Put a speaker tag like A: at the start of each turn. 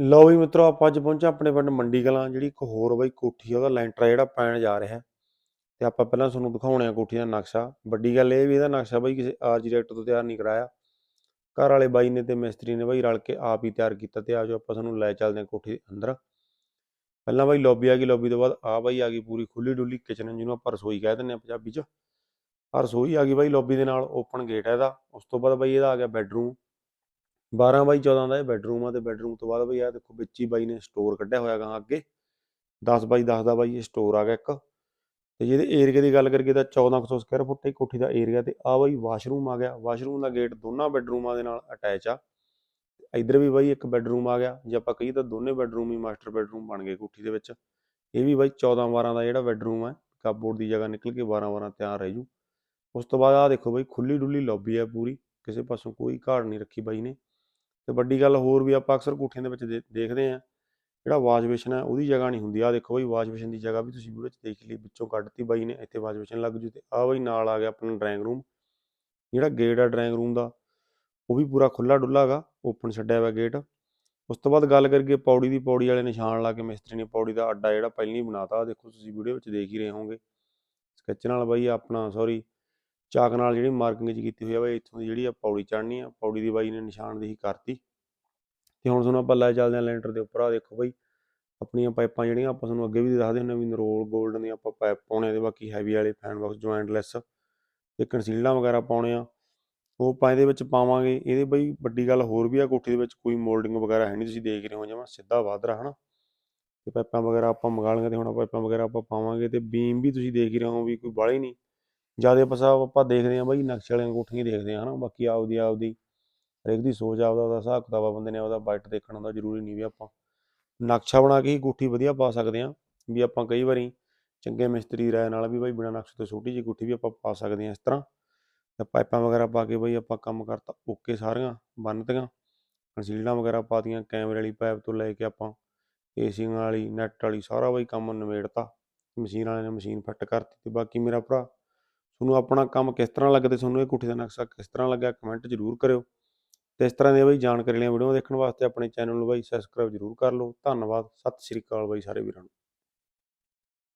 A: ਲਓ ਵੀ ਮਿੱਤਰੋ, ਆਪਾਂ ਅੱਜ ਪਹੁੰਚੇ ਆਪਣੇ ਪਿੰਡ ਮੰਡੀ ਕਲਾਂ ਜਿਹੜੀ ਇੱਕ ਹੋਰ ਬਈ ਕੋਠੀ ਉਹਦਾ ਲੈਂਟਰ ਜਿਹੜਾ ਪੈਣ ਜਾ ਰਿਹਾ। ਹੈ। ਤੇ ਆਪਾਂ ਪਹਿਲਾਂ ਤੁਹਾਨੂੰ ਦਿਖਾਉਣੇ ਆ ਕੋਠੀ ਦਾ ਨਕਸ਼ਾ। ਵੱਡੀ ਗੱਲ ਇਹ ਵੀ ਇਹਦਾ ਨਕਸ਼ਾ ਬਾਈ ਕਿਸੇ ਆਰਕੀਟੈਕਟ ਤੋਂ ਤਿਆਰ ਨਹੀਂ ਕਰਾਇਆ। ਘਰ ਵਾਲੇ ਬਾਈ ਨੇ ਤੇ ਮਿਸਤਰੀ ਨੇ ਬਾਈ ਰਲ ਕੇ ਆਪ ਹੀ ਤਿਆਰ ਕੀਤਾ ਤੇ ਆਜੋ ਆਪਾਂ ਤੁਹਾਨੂੰ ਲੈ ਚੱਲਦੇ ਹਾਂ ਕੋਠੀ ਦੇ ਅੰਦਰ। ਪਹਿਲਾਂ ਬਾਈ ਲੌਬੀ ਆ ਗਈ, ਲੌਬੀ ਤੋਂ ਬਾਅਦ ਆ ਬਾਈ ਆ ਗਈ ਪੂਰੀ ਖੁੱਲੀ ਡੁੱਲੀ ਕਿਚਨ ਜਿਹਨੂੰ ਆਪਾਂ ਰਸੋਈ ਕਹਿ ਦਿੰਦੇ ਆ ਪੰਜਾਬੀ 'ਚ। ਆ ਰਸੋਈ ਆ ਗਈ ਬਾਈ ਲੌਬੀ ਦੇ ਨਾਲ ਓਪਨ ਗੇਟ ਹੈ ਇਹਦਾ। ਉਸ ਤੋਂ ਬਾਅਦ ਬਾਈ ਇਹਦਾ ਆ ਗਿਆ ਬੈੱਡਰੂਮ 12 ਬਾਈ 14 ਦਾ ਇਹ ਬੈੱਡਰੂਮ ਆ ਤੇ ਬੈੱਡਰੂਮ ਤੋਂ ਬਾਅਦ ਬਈ ਆ ਦੇਖੋ ਵਿੱਚ ਹੀ ਬਾਈ ਨੇ ਸਟੋਰ ਕੱਢਿਆ ਹੋਇਆ ਗਾ ਅੱਗੇ। 10 ਬਾਈ 10 ਦਾ ਬਾਈ ਇਹ ਸਟੋਰ ਆ ਗਿਆ ਇੱਕ। ਤੇ ਜਿਹਦੇ ਏਰੀਆ ਦੀ ਗੱਲ ਕਰੀਏ ਤਾਂ 1400 ਸਕੁਅਰ ਫੁੱਟ ਹੈ ਕੋਠੀ ਦਾ ਏਰੀਆ ਤੇ ਆ ਬਾਈ ਵਾਸ਼ਰੂਮ ਆ ਗਿਆ। ਵਾਸ਼ਰੂਮ ਦਾ ਗੇਟ ਦੋਨਾਂ ਬੈੱਡਰੂਮਾਂ ਦੇ ਨਾਲ ਅਟੈਚ ਆ। ਇੱਧਰ ਵੀ ਬਾਈ ਇੱਕ ਬੈੱਡਰੂਮ ਆ ਗਿਆ। ਜੇ ਆਪਾਂ ਕਹੀਏ ਤਾਂ ਦੋਨੇ ਬੈੱਡਰੂਮ ਹੀ ਮਾਸਟਰ ਬੈੱਡਰੂਮ ਬਣ ਗਏ ਕੋਠੀ ਦੇ ਵਿੱਚ। ਇਹ ਵੀ ਬਾਈ 14 12 ਦਾ ਜਿਹੜਾ ਬੈੱਡਰੂਮ ਹੈ ਕਪਬੋਰਡ ਦੀ ਜਗ੍ਹਾ ਨਿਕਲ ਕੇ 12 12 ਤਿਆਰ ਰਹਿ ਜੂ। ਉਸ ਤੋਂ ਬਾਅਦ ਆ ਦੇਖੋ ਬਾਈ ਖੁੱਲੀ ਡੁੱਲੀ ਲੌਬੀ ਹੈ ਪੂਰੀ। ਕਿਸੇ ਪਾਸੋਂ ਕੋਈ ਘਾੜ ਨਹੀਂ ਰੱਖੀ ਬਾਈ ਨੇ। ਤੇ ਵੱਡੀ ਗੱਲ ਹੋਰ ਵੀ ਆਪਾਂ ਅਕਸਰ ਕੋਠੀਆਂ ਦੇ ਵਿੱਚ ਦੇ- ਦੇਖਦੇ ਆ ਜਿਹੜਾ ਵਾਸ਼ ਬੇਸ਼ਨ ਹੈ, ਉਹਦੀ ਜਗ੍ਹਾ ਨਹੀਂ ਹੁੰਦੀ। ਆ ਦੇਖੋ ਬਈ ਵਾਸ਼ ਬੇਸ਼ਨ ਦੀ ਜਗ੍ਹਾ ਵੀ ਤੁਸੀਂ ਵੀਡੀਓ 'ਚ ਦੇਖ ਲਈ, ਵਿੱਚੋਂ ਕੱਢਤੀ ਬਾਈ ਨੇ, ਇੱਥੇ ਵਾਸ਼ ਬੇਸ਼ਨ ਲੱਗ ਜੂ ਤੇ ਆ ਬਈ ਨਾਲ ਆ ਗਿਆ ਆਪਣਾ ਡਰਾਇੰਗ ਰੂਮ। ਜਿਹੜਾ ਗੇਟ ਆ ਡਰਾਇੰਗ ਰੂਮ ਦਾ, ਉਹ ਵੀ ਪੂਰਾ ਖੁੱਲਾ ਡੁੱਲਾ ਗਾ ਓਪਨ ਛੱਡਿਆ ਹੋਇਆ ਗੇਟ। ਉਸ ਤੋਂ ਬਾਅਦ ਗੱਲ ਕਰੀਏ ਪੌੜੀ ਦੀ, ਪੌੜੀ ਵਾਲੇ ਨਿਸ਼ਾਨ ਲਾ ਕੇ ਮਿਸਤਰੀ ਨੇ ਪੌੜੀ ਦਾ ਅੱਡਾ ਜਿਹੜਾ ਪਹਿਲਾਂ ਹੀ ਬਣਾਤਾ, ਆਹ ਦੇਖੋ ਤੁਸੀਂ ਵੀਡੀਓ ਵਿੱਚ ਦੇਖ ਹੀ ਰਹੇ ਹੋਵੋਗੇ। ਸਕੈਚ ਨਾਲ ਬਾਈ ਆਪਣਾ ਸੌਰੀ ਚਾਕ ਨਾਲ ਜਿਹੜੀ ਮਾਰਕਿੰਗ ਜੀ ਕੀਤੀ ਹੋਈ ਆ ਬਾਈ, ਇੱਥੋਂ ਦੀ ਜਿਹੜੀ ਆ ਪੌੜੀ ਚੜ੍ਹਨੀ ਆ, ਪੌੜੀ ਦੀ ਬਾਈ ਨੇ ਨਿਸ਼ਾਨਦੇਹੀ ਕਰਤੀ। ਤੇ ਹੁਣ ਤੁਹਾਨੂੰ ਆਪਾਂ ਲੈ ਚੱਲਦੇ ਹਾਂ ਲੈਂਟਰ ਦੇ ਉੱਪਰ ਆ ਦੇਖੋ ਬਾਈ, ਆਪਣੀਆਂ ਪਾਈਪਾਂ ਜਿਹੜੀਆਂ ਆਪਾਂ ਤੁਹਾਨੂੰ ਅੱਗੇ ਵੀ ਦੱਸਦੇ ਹੁੰਦੇ ਹਾਂ ਵੀ ਨਰੋਲ 골ਡਨ ਦੀਆਂ ਆਪਾਂ ਪਾਈਪ ਪਾਉਣੇ ਆ ਤੇ ਬਾਕੀ ਹੈਵੀ ਵਾਲੇ ਫੈਨ ਬਾਕਸ ਜੁਆਇੰਟਲੈਸ ਤੇ ਕੰਸੀਲਰਾਂ ਵਗੈਰਾ ਪਾਉਣੇ ਆ। ਉਹ ਆਪਾਂ ਇਹਦੇ ਵਿੱਚ ਪਾਵਾਂਗੇ। ਇਹਦੇ ਬਈ ਵੱਡੀ ਗੱਲ ਹੋਰ ਵੀ ਆ, ਕੋਠੀ ਦੇ ਵਿੱਚ ਕੋਈ ਮੋਲਡਿੰਗ ਵਗੈਰਾ ਹੈ ਨਹੀਂ, ਤੁਸੀਂ ਦੇਖ ਰਹੇ ਹੋ ਜਮਾ ਸਿੱਧਾ ਵਾਧਰਾ ਹਨਾ? ਤੇ ਪਾਈਪਾਂ ਵਗੈਰਾ ਆਪਾਂ ਮੰਗਾ ਲਈਆਂ ਤੇ ਹੁਣ ਪਾਈਪਾਂ ਵਗੈਰਾ ਆਪਾਂ ਪਾਵਾਂਗੇ ਤੇ ਬੀਮ ਵੀ ਤੁਸੀਂ ਦੇਖ ਹੀ ਰਹੇ ਹੋ ਵੀ ਕੋਈ ਬਾਹਲੀ ਨਹੀਂ। ਜ਼ਿਆਦਾ ਪਸਾ ਆਪਾਂ ਦੇਖਦੇ ਹਾਂ ਬਾਈ, ਨਕਸ਼ੇ ਵਾਲੀਆਂ ਕੋਠੀਆਂ ਹੀ ਦੇਖਦੇ ਹਾਂ ਹਨਾ, ਬਾਕੀ ਆਪਦੀ ਆਪਦੀ ਹਰੇਕ ਦੀ ਸੋਚ, ਆਪਦਾ ਉਹਦਾ ਹਿਸਾਬ ਕਿਤਾਬ ਆ ਬੰਦੇ ਨੇ ਉਹਦਾ ਬਜਟ ਦੇਖਣ ਦਾ ਜ਼ਰੂਰੀ ਨਹੀਂ ਵੀ ਆਪਾਂ ਨਕਸ਼ਾ ਬਣਾ ਕੇ ਹੀ ਕੋਠੀ ਵਧੀਆ ਪਾ ਸਕਦੇ ਹਾਂ, ਵੀ ਆਪਾਂ ਕਈ ਵਾਰੀ ਚੰਗੇ ਮਿਸਤਰੀ ਦੀ ਰਾਏ ਨਾਲ ਵੀ ਬਾਈ ਬਿਨਾਂ ਨਕਸ਼ੇ ਤੋਂ ਛੋਟੀ ਜਿਹੀ ਕੋਠੀ ਵੀ ਆਪਾਂ ਪਾ ਸਕਦੇ ਹਾਂ ਇਸ ਤਰ੍ਹਾਂ। ਤੇ ਪਾਈਪਾਂ ਵਗੈਰਾ ਪਾ ਕੇ ਬਾਈ ਆਪਾਂ ਕੰਮ ਕਰਤਾ ਓਕੇ ਸਾਰੀਆਂ, ਬੰਨਤੀਆਂ ਕੰਸੀਲਰਾਂ ਵਗੈਰਾ ਪਾਤੀਆਂ, ਕੈਮਰੇ ਵਾਲੀ ਪਾਈਪ ਤੋਂ ਲੈ ਕੇ ਆਪਾਂ ਏਸੀਆਂ ਵਾਲੀ ਨੈਟ ਵਾਲੀ ਸਾਰਾ ਬਾਈ ਕੰਮ ਨਿਬੇੜਤਾ, ਮਸ਼ੀਨ ਵਾਲਿਆਂ ਨੇ ਮਸ਼ੀਨ ਫਿੱਟ ਕਰਤੀ ਤੇ ਬਾਕੀ ਮੇਰਾ ਭਰਾ ਤੁਹਾਨੂੰ ਆਪਣਾ ਕੰਮ ਕਿਸ ਤਰ੍ਹਾਂ ਲੱਗਦਾ ਤੇ ਤੁਹਾਨੂੰ ਇਹ ਕੋਠੀ ਦਾ ਨਕਸ਼ਾ ਕਿਸ ਤਰ੍ਹਾਂ ਲੱਗਿਆ ਕਮੈਂਟ ਜ਼ਰੂਰ ਕਰਿਓ। ਤੇ ਇਸ ਤਰ੍ਹਾਂ ਦੀਆਂ ਬਈ ਜਾਣਕਾਰੀ ਵਾਲੀਆਂ ਵੀਡੀਓ ਦੇਖਣ ਵਾਸਤੇ ਆਪਣੇ ਚੈਨਲ ਨੂੰ ਬਾਈ ਸਬਸਕ੍ਰਾਈਬ ਜ਼ਰੂਰ ਕਰ ਲਓ। ਧੰਨਵਾਦ, ਸਤਿ ਸ਼੍ਰੀ ਅਕਾਲ ਬਾਈ ਸਾਰੇ ਵੀਰਾਂ ਨੂੰ।